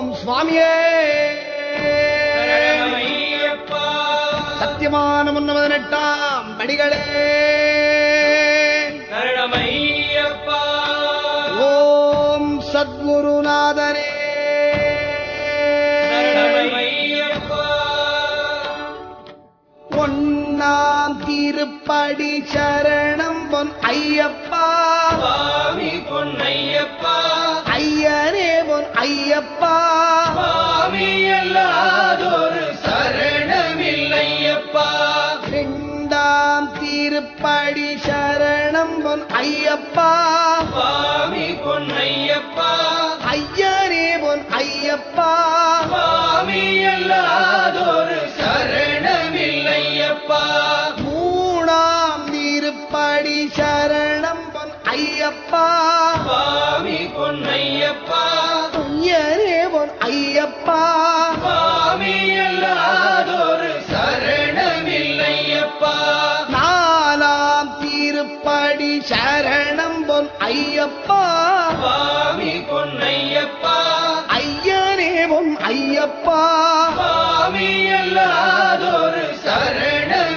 ஓம் சுவாமியே. சத்தியமான முன்னமதனெட்டாம் படிகளே ஓம் சத்குருநாதனே ஒன்னாம் திருப்படி சரணம் பொன் ஐயப்பா. பொன் ஐயப்பா சுவாமி அல்லாதொரு சரணமில்லையப்பா. இரண்டாம் திருப்படி சரணம் பொன் ஐயப்பா. ஐயப்பா. சுவாமி பொன்னையப்பா. ஐயனே பொன் ஐயப்பா. சுவாமி அல்லாதொரு சரணமில்லையப்பா.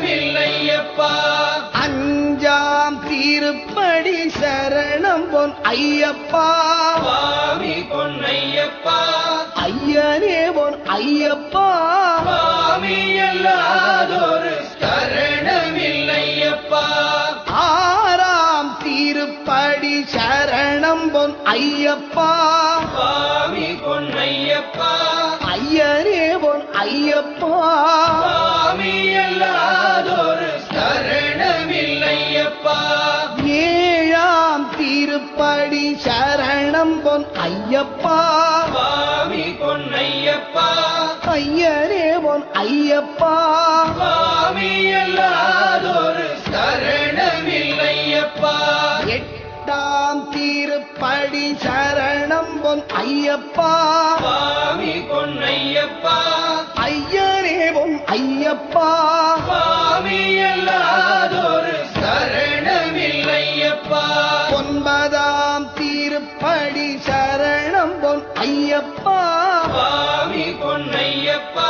அஞ்சாம் திருப்படி சரணம் பொன் ஐயப்பா. சுவாமி பொன்னையப்பா. ஐயனே பொன் ஐயப்பா. சுவாமி அல்லாதொரு ஐயப்பா. சுவாமி பொன்னையப்பா ஐயனே பொன் ஐயப்பா. சுவாமி அல்லாதொரு சரணமில்லையப்பா. ஏழாம் திருப்படி சரணம் பொன் ஐயப்பா. சுவாமி பொன்னையப்பா ஐயனே பொன் ஐயப்பா. சுவாமி அல்லாதொரு பொன் ஐயப்பா. சுவாமி பொன்னையப்பா ஐயனே பொன் ஐயப்பா. சுவாமி அல்லாதொரு சரணமில்லையப்பா. ஒன்பதாம் திருப்படி சரணம் பொன் ஐயப்பா. சுவாமி பொன்னையப்பா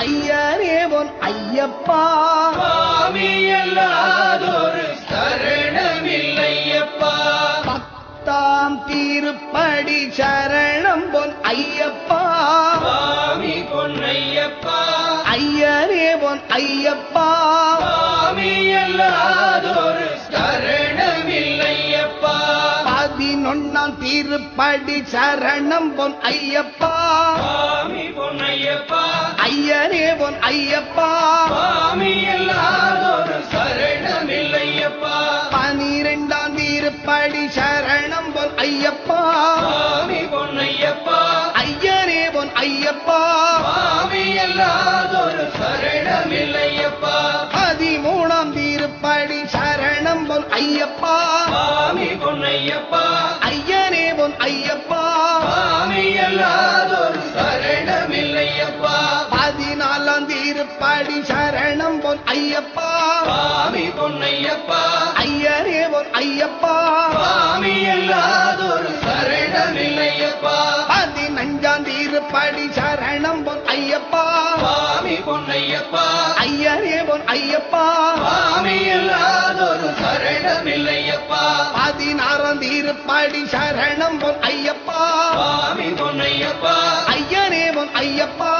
ஐயனே பொன் ஐயப்பா. சுவாமி அல்லாதொரு திருப்படி சரணம் பொன் ஐயப்பா. பொன்னையப்பா ஐயனே பொன் ஐயப்பா. சுவாமி அல்லாதொரு சரணமில்லையப்பா. பதினொன்னாம் திருப்படி சரணம் பொன் ஐயப்பா. பொன்னையப்பா ஐயனே பொன் ஐயப்பா. சுவாமி அல்லாதொரு சரணமில்லையப்பா. பனிரெண்டாம் திருப்படி சரணம் ஐயப்பா. சுவாமி பொன்னையப்பா ஐயனே பொன் ஐயப்பா. சுவாமி அல்லாதொரு சரணமில்லையப்பா. பதிமூணாம் திருப்படி சரணம் பொன் ஐயப்பா. சுவாமி பொன்னையப்பா ஐயனே பொன் ஐயப்பா. சுவாமி அல்லாதொரு சரணமில்லையப்பா. பதினாலாம் திருப்படி சரணம் பொன் ஐயப்பா. சுவாமி பொன்னையப்பா ஐயனே பொன் ஐயப்பா. அல்லாதொரு சரணமில்லையப்பா பதினஞ்சாம் திருப்படி சரணம் பொன் ஐயப்பா. சுவாமி பொன்னையப்பா. ஐயனே பொன் ஐயப்பா. சுவாமி அல்லாதொரு சரணமில்லையப்பா. பதினாறாம் திருப்படி சரணம் பொன் ஐயப்பா. சுவாமி பொன்னையப்பா. ஐயனே பொன் ஐயப்பா.